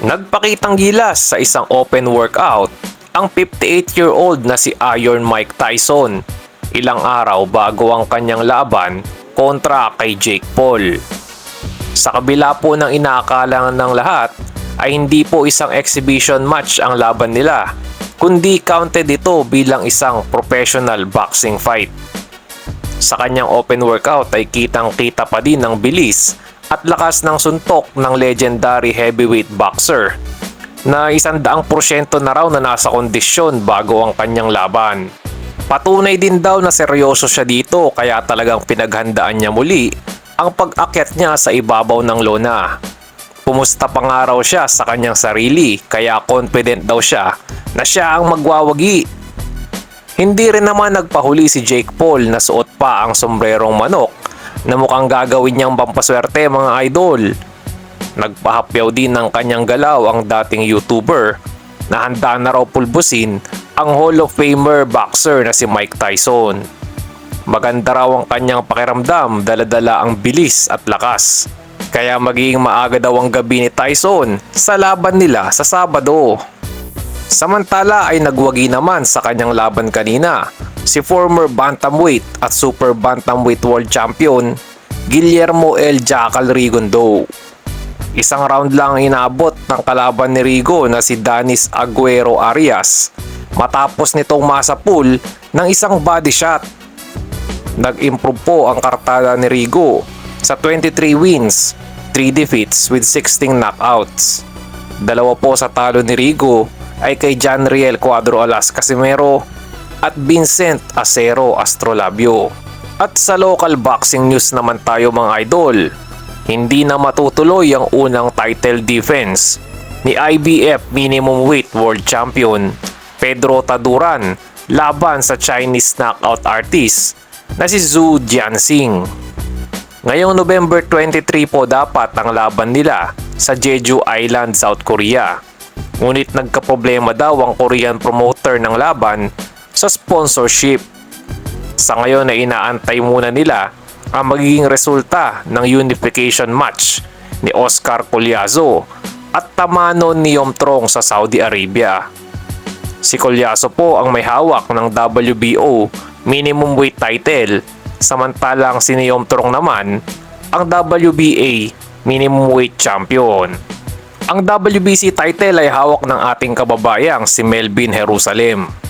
Nagpakitang gilas sa isang open workout ang 58-year-old na si Iron Mike Tyson ilang araw bago ang kanyang laban kontra kay Jake Paul. Sa kabila po ng inaakala ng lahat ay hindi po isang exhibition match ang laban nila kundi counted ito bilang isang professional boxing fight. Sa kanyang open workout ay kitang kita pa din ang bilis at lakas ng suntok ng legendary heavyweight boxer na isang daang porsyento na raw na nasa kondisyon bago ang kanyang laban. Patunay din daw na seryoso siya dito kaya talagang pinaghandaan niya muli ang pag-akyat niya sa ibabaw ng lona. Pumusta pa nga raw siya sa kanyang sarili kaya confident daw siya na siya ang magwawagi. Hindi rin naman nagpahuli si Jake Paul na suot pa ang sombrerong manok na mukhang gagawin niyang pampaswerte mga idol. Nagpahapyaw din ng kanyang galaw ang dating YouTuber na handa na raw pulbusin ang Hall of Famer boxer na si Mike Tyson. Maganda raw ang kanyang pakiramdam, daladala ang bilis at lakas. Kaya magiging maaga daw ang gabi ni Tyson sa laban nila sa Sabado. Samantala ay nagwagi naman sa kanyang laban kanina si former bantamweight at super bantamweight world champion Guillermo El Jackal Rigondo. Isang round lang ang inaabot ng kalaban ni Rigo na si Danis Aguero Arias matapos nitong masapul ng isang body shot. Nag-improve po ang kartada ni Rigo sa 23 wins, 3 defeats with 16 knockouts. Dalawa po sa talo ni Rigo ay kay John Riel Cuadro Alas Casimero at Vincent Acero Astrolabio. At sa local boxing news naman tayo mga idol, hindi na matutuloy ang unang title defense ni IBF Minimum Weight World Champion Pedro Taduran laban sa Chinese knockout artist na si Zhu Jianxing. Ngayong November 23 po dapat ang laban nila sa Jeju Island, South Korea. Ngunit nagkaproblema daw ang Korean promoter ng laban sa sponsorship. Sa ngayon ay inaantay muna nila ang magiging resulta ng unification match ni Oscar Colyazo at Tamano Niyomtrong sa Saudi Arabia. Si Colyazo po ang may hawak ng WBO minimum weight title samantalang si Niyomtrong naman ang WBA minimum weight champion. Ang WBC title ay hawak ng ating kababayang si Melvin Jerusalem.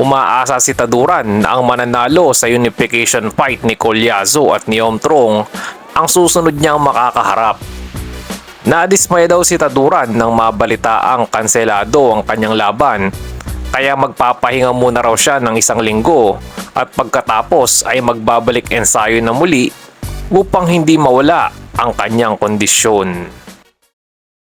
Umaasa si Taduran ang mananalo sa unification fight ni Colyazo at ni Omtrong ang susunod niyang makakaharap. Nadismay daw si Taduran nang mabalita ang kanselado ang kanyang laban kaya magpapahinga muna raw siya ng isang linggo at pagkatapos ay magbabalik ensayo na muli upang hindi mawala ang kanyang kondisyon.